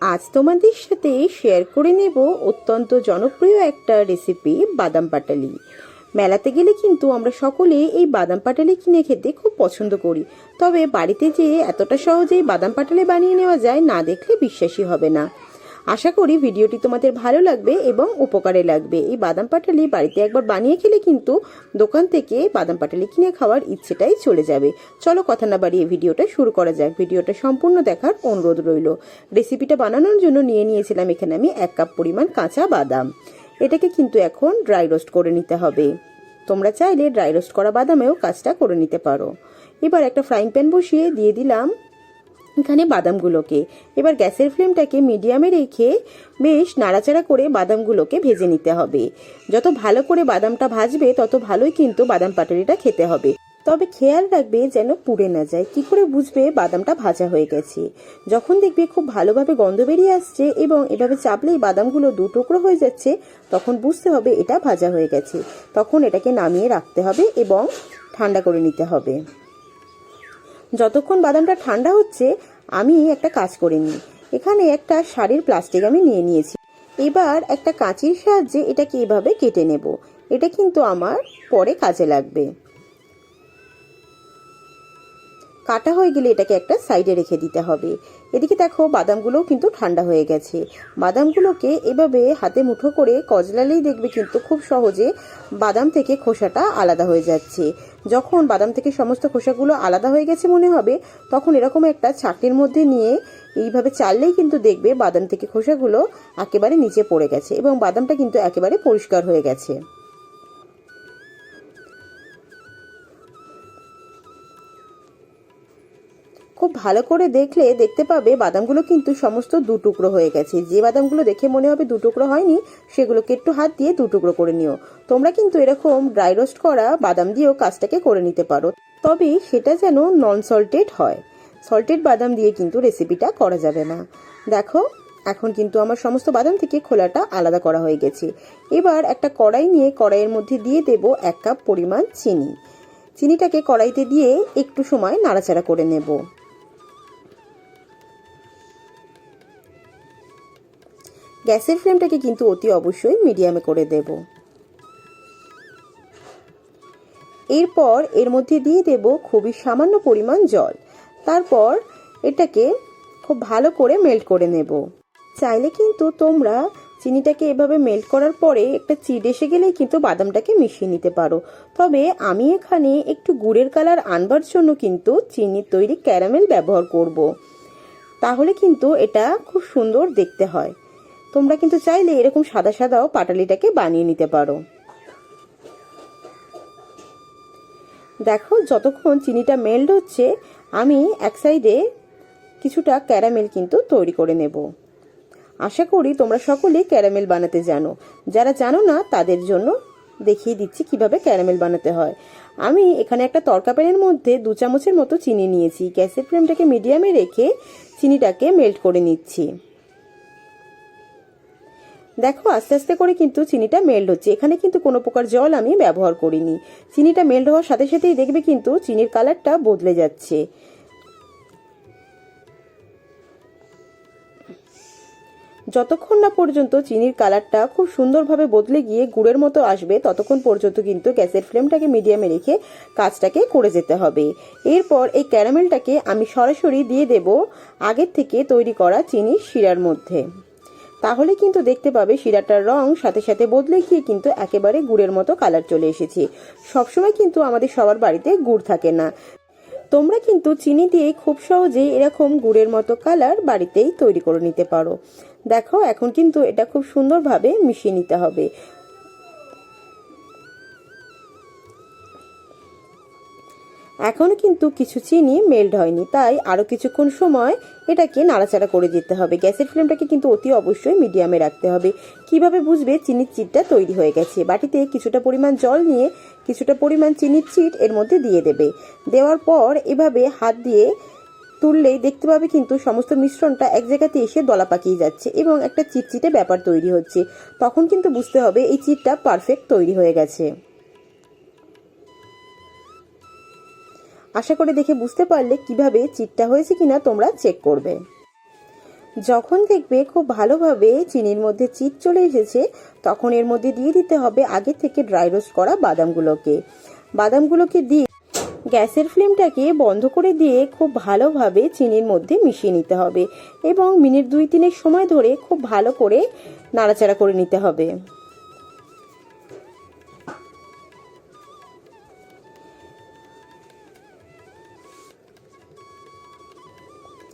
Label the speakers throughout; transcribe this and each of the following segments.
Speaker 1: আজ তোমাদের সাথে শেয়ার করে নেব অত্যন্ত জনপ্রিয় একটা রেসিপি বাদাম পাটালি। মেলাতে গেলে কিন্তু আমরা সকলে এই বাদাম পাটালি কিনে খেতে খুব পছন্দ করি। তবে বাড়িতে যে এতটা সহজেই বাদাম পাটালি বানিয়ে নেওয়া যায় না দেখলে বিশ্বাসই হবে না। আশা করি ভিডিওটি তোমাদের ভালো লাগবে এবং উপকারে লাগবে। এই বাদাম পাটালি বাড়িতে একবার বানিয়ে খেলে কিন্তু দোকান থেকে বাদাম পাটালি কিনে খাওয়ার ইচ্ছেটাই চলে যাবে। চলো কথা না বাড়িয়ে ভিডিওটা শুরু করা যাক। ভিডিওটা সম্পূর্ণ দেখার অনুরোধ রইল। রেসিপিটা বানানোর জন্য নিয়ে নিয়েছিলাম এখানে আমি এক কাপ পরিমাণ কাঁচা বাদাম। এটাকে কিন্তু এখন ড্রাই রোস্ট করে নিতে হবে। তোমরা চাইলে ড্রাই রোস্ট করা বাদামেও কাজটা করে নিতে পারো। এবার একটা ফ্রাইং প্যান বসিয়ে দিয়ে দিলাম এখানে বাদামগুলোকে। এবার গ্যাসের ফ্লেমটাকে মিডিয়ামে রেখে বেশ নাড়াচাড়া করে বাদামগুলোকে ভেজে নিতে হবে। যত ভালো করে বাদামটা ভাজবে, তত ভালোই কিন্তু বাদাম পাটালিটা খেতে হবে। তবে খেয়াল রাখবে যেন পুড়ে না যায়। কি করে বুঝবে বাদামটা ভাজা হয়ে গেছে? যখন দেখবে খুব ভালোভাবে গন্ধ বেরিয়ে আসছে এবং এভাবে চাপলেই বাদামগুলো দু টুকরো হয়ে যাচ্ছে, তখন বুঝতে হবে এটা ভাজা হয়ে গেছে। তখন এটাকে নামিয়ে রাখতে হবে এবং ঠান্ডা করে নিতে হবে। যতক্ষণ বাদামটা ঠান্ডা হচ্ছে, আমি একটা কাজ করে নিই। এখানে একটা শাড়ির প্লাস্টিক আমি নিয়ে নিয়েছি। এবার একটা কাঁচির সাহায্যে এটাকে এভাবে কেটে নেব। এটা কিন্তু আমার পরে কাজে লাগবে। কাটা হয়ে গেলে এটাকে একটা সাইডে রেখে দিতে হবে। এদিকে দেখো, বাদামগুলোও কিন্তু ঠান্ডা হয়ে গেছে। বাদামগুলোকে এভাবে হাতে মুঠো করে কজলালেই দেখবে কিন্তু খুব সহজে বাদাম থেকে খোসাটা আলাদা হয়ে যাচ্ছে। যখন বাদাম থেকে সমস্ত খোসাগুলো আলাদা হয়ে গেছে মনে হবে, তখন এরকম একটা ছাকনির মধ্যে নিয়ে এইভাবে চাললেই কিন্তু দেখবে বাদাম থেকে খোসাগুলো একেবারে নিচে পড়ে গেছে এবং বাদামটা কিন্তু একেবারে পরিষ্কার হয়ে গেছে। ভালো করে দেখলে দেখতে পাবে বাদামগুলো কিন্তু সমস্ত দু টুকরো হয়ে গেছে। যে বাদামগুলো দেখে মনে হবে দু টুকরো হয়নি, সেগুলোকে একটু হাত দিয়ে দু টুকরো করে নিও। তোমরা কিন্তু এরকম ড্রাই রোস্ট করা বাদাম দিয়েও কাজটাকে করে নিতে পারো। তবে সেটা যেন নন সল্টেড হয়। সল্টেড বাদাম দিয়ে কিন্তু রেসিপিটা করা যাবে না। দেখো, এখন কিন্তু আমার সমস্ত বাদাম থেকে খোলাটা আলাদা করা হয়ে গেছে। এবার একটা কড়াই নিয়ে কড়াইয়ের মধ্যে দিয়ে দেব এক কাপ পরিমাণ চিনি। চিনিটাকে কড়াইতে দিয়ে একটু সময় নাড়াচাড়া করে নেব। গ্যাসের ফ্লেমটাকে কিন্তু অতি অবশ্যই মিডিয়ামে করে দেব। এরপর এর মধ্যে দিয়ে দেব খুবই সামান্য পরিমাণ জল। তারপর এটাকে খুব ভালো করে মেল্ট করে নেব। চাইলে কিন্তু তোমরা চিনিটাকে এভাবে মেল্ট করার পরে একটা চিড এসে গেলেই কিন্তু বাদামটাকে মিশিয়ে নিতে পারো। তবে আমি এখানে একটু গুড়ের কালার আনবার জন্য কিন্তু চিনির তৈরি ক্যারামেল ব্যবহার করব। তাহলে কিন্তু এটা খুব সুন্দর দেখতে হয়। তোমরা কিন্তু চাইলে এরকম সাদা সাদাও পাটালিটাকে বানিয়ে নিতে পারো। দেখো, যতক্ষণ চিনিটা মেল্ট হচ্ছে, আমি এক সাইডে কিছুটা ক্যারামেল কিন্তু তৈরি করে নেব। আশা করি তোমরা সকলে ক্যারামেল বানাতে জানো। যারা জানো না, তাদের জন্য দেখিয়ে দিচ্ছি কীভাবে ক্যারামেল বানাতে হয়। আমি এখানে একটা তরকা প্যানের মধ্যে দু চামচের মতো চিনি নিয়েছি। গ্যাসের ফ্লেমটাকে মিডিয়ামে রেখে চিনিটাকে মেল্ট করে নিচ্ছি। দেখো, আস্তে আস্তে করে কিন্তু চিনিটা মেল্ট হচ্ছে। এখানে কিন্তু কোনো প্রকার জল আমি ব্যবহার করিনি। চিনিটা মেল্ট হওয়ার সাথে সাথেই দেখবে কিন্তু চিনির কালারটা বদলে যাচ্ছে। যতক্ষণ না পর্যন্ত চিনির কালারটা খুব সুন্দরভাবে বদলে গিয়ে গুড়ের মতো আসবে, ততক্ষণ পর্যন্ত কিন্তু গ্যাসের ফ্লেমটাকে মিডিয়ামে রেখে কাজটাকে করে যেতে হবে। এরপর এই ক্যারামেলটাকে আমি সরাসরি দিয়ে দেব আগের থেকে তৈরি করা চিনির শিরার মধ্যে। তাহলে কিন্তু দেখতে পাবে শিরাটার রং সাথে সাথে বদলে গিয়ে কিন্তু একেবারে গুড়ের মতো কালার চলে এসেছে। সবসময় কিন্তু আমাদের সবার বাড়িতে গুড় থাকে না। তোমরা কিন্তু চিনি দিয়ে খুব সহজেই এরকম গুড়ের মতো কালার বাড়িতেই তৈরি করে নিতে পারো। দেখো, এখন কিন্তু এটা খুব সুন্দরভাবে মিশিয়ে নিতে হবে। এখনও কিন্তু কিছু চিনি মেল্ট হয়নি, তাই আরও কিছুক্ষণ সময় এটাকে নাড়াচাড়া করে দিতে হবে। গ্যাসের ফ্লেমটাকে কিন্তু অতি অবশ্যই মিডিয়ামে রাখতে হবে। কীভাবে বুঝবে চিনির চিটটা তৈরি হয়ে গেছে? বাটিতে কিছুটা পরিমাণ জল নিয়ে কিছুটা পরিমাণ চিনির চিট এর মধ্যে দিয়ে দেবে। দেওয়ার পর এভাবে হাত দিয়ে তুললেই দেখতে পাবে কিন্তু সমস্ত মিশ্রণটা এক জায়গাতে এসে দলা পাকিয়ে যাচ্ছে এবং একটা চিটচিটে ব্যাপার তৈরি হচ্ছে। তখন কিন্তু বুঝতে হবে এই চিটটা পারফেক্ট তৈরি হয়ে গেছে। আশা করে দেখে বুঝতে পারলে কীভাবে চিটটা হয়েছে কিনা তোমরা চেক করবে। যখন দেখবে খুব ভালোভাবে চিনির মধ্যে চিট চলে এসেছে, তখন এর মধ্যে দিয়ে দিতে হবে আগে থেকে ড্রাই রোস্ট করা বাদামগুলোকে। বাদামগুলোকে দিয়ে গ্যাসের ফ্লেমটাকে বন্ধ করে দিয়ে খুব ভালোভাবে চিনির মধ্যে মিশিয়ে নিতে হবে এবং মিনিট দুই তিনের সময় ধরে খুব ভালো করে নাড়াচাড়া করে নিতে হবে।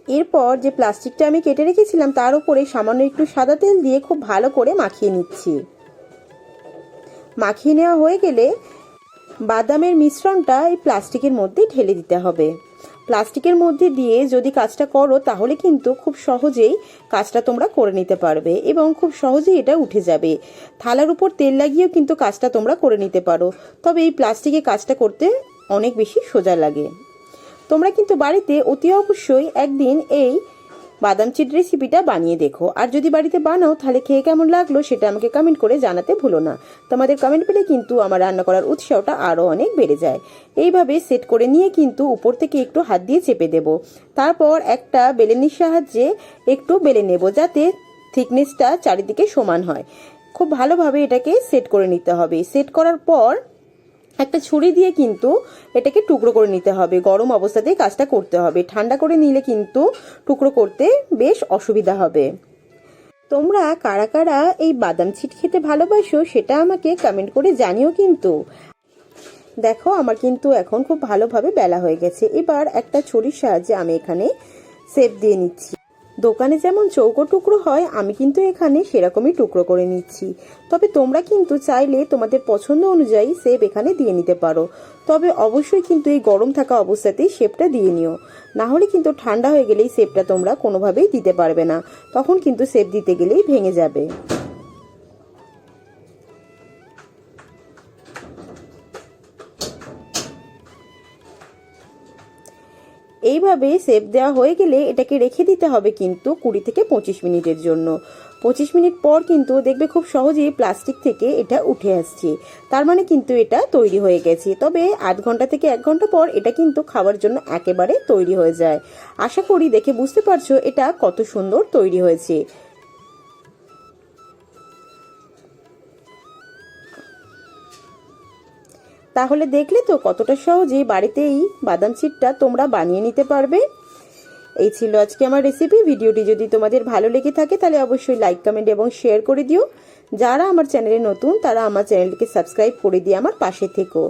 Speaker 1: এরপর যে প্লাস্টিকটা আমি কেটে রেখেছিলাম, তার উপরে সামান্য একটু সাদা তেল দিয়ে খুব ভালো করে মাখিয়ে নিচ্ছি। মাখিয়ে নেওয়া হয়ে গেলে বাদামের মিশ্রণটা এই প্লাস্টিকের মধ্যে ঢেলে দিতে হবে। প্লাস্টিকের মধ্যে দিয়ে যদি কাজটা করো, তাহলে কিন্তু খুব সহজেই কাজটা তোমরা করে নিতে পারবে এবং খুব সহজেই এটা উঠে যাবে। থালার উপর তেল লাগিয়েও কিন্তু কাজটা তোমরা করে নিতে পারো। তবে এই প্লাস্টিকে কাজটা করতে অনেক বেশি সোজা লাগে। তোমরা কিন্তু বাড়িতে অতি অবশ্যই একদিন এই বাদাম চিট রেসিপিটা বানিয়ে দেখো। আর যদি বাড়িতে বানাও, তাহলে খেয়ে কেমন লাগল সেটা আমাকে কমেন্ট করে জানাতে ভুলো না। তোমাদের কমেন্ট পেলে কিন্তু আমার রান্না করার উৎসাহটা আরও অনেক বেড়ে যায়। এইভাবে সেট করে নিয়ে কিন্তু উপর থেকে একটু হাত দিয়ে চেপে দেব। তারপর একটা বেলেনির সাহায্যে একটু বেলে নেব যাতে থিকনেসটা চারিদিকে সমান হয়। খুব ভালোভাবে এটাকে সেট করে নিতে হবে। সেট করার পর একটা ছুরি দিয়ে কিন্তু এটাকে টুকরো করে নিতে হবে। গরম অবস্থাতেই কাজটা করতে হবে। ঠান্ডা করে নিলে কিন্তু টুকরো করতে বেশ অসুবিধা হবে। তোমরা কারা কারা এই বাদাম ছিট খেতে ভালোবাসো সেটা আমাকে কমেন্ট করে জানিও কিন্তু। দেখো, আমার কিন্তু এখন খুব ভালোভাবে বেলা হয়ে গেছে। এবার একটা ছুরির সাহায্যে আমি এখানে সেপ দিয়ে নিচ্ছি। দোকানে যেমন চৌকো টুকরো হয়, আমি কিন্তু এখানে সেরকমই টুকরো করে নিচ্ছি। তবে তোমরা কিন্তু চাইলে তোমাদের পছন্দ অনুযায়ী সেপ এখানে দিয়ে নিতে পারো। তবে অবশ্যই কিন্তু এই গরম থাকা অবস্থাতেই শেপটা দিয়ে নিও। না হলে কিন্তু ঠান্ডা হয়ে গেলেই সেপটা তোমরা কোনোভাবেই দিতে পারবে না। তখন কিন্তু সেপ দিতে গেলেই ভেঙে যাবে। এইভাবে সেপ দেওয়া হয়ে গেলে এটাকে রেখে দিতে হবে কিন্তু কুড়ি থেকে পঁচিশ মিনিটের জন্য। পঁচিশ মিনিট পর কিন্তু দেখবে খুব সহজেই প্লাস্টিক থেকে এটা উঠে আসছে। তার মানে কিন্তু এটা তৈরি হয়ে গেছে। তবে আধ ঘণ্টা থেকে এক ঘণ্টা পর এটা কিন্তু খাওয়ার জন্য একেবারে তৈরি হয়ে যায়। আশা করি দেখে বুঝতে পারছ এটা কত সুন্দর তৈরি হয়েছে। তাহলে দেখলে তো কতটা সহজেই বাড়িতেই বাদাম চিটটা তোমরা বানিয়ে নিতে পারবে। এই ছিল আজকে আমার রেসিপি ভিডিওটি যদি তোমাদের ভালো লেগে থাকে, তাহলে অবশ্যই লাইক কমেন্ট এবং শেয়ার করে দিও। যারা আমার চ্যানেলে নতুন, তারা আমার চ্যানেলটিকে সাবস্ক্রাইব করে দিয়ে আমার পাশে থেকো।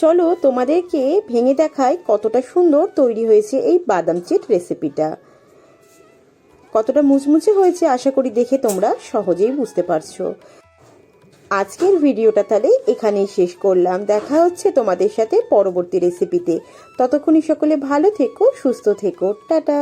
Speaker 1: চলো তোমাদেরকে ভেঙে দেখায় কতটা সুন্দর তৈরি হয়েছে এই বাদাম চিট রেসিপিটা কতটা মুচমুচে হয়েছে আশা করি দেখে তোমরা সহজেই বুঝতে পারছ। আজকের ভিডিওটা তাহলে এখানেই শেষ করলাম। দেখা হচ্ছে তোমাদের সাথে পরবর্তী রেসিপিতে ততক্ষণই সকলে ভালো থেকো, সুস্থ থেকো। টাটা!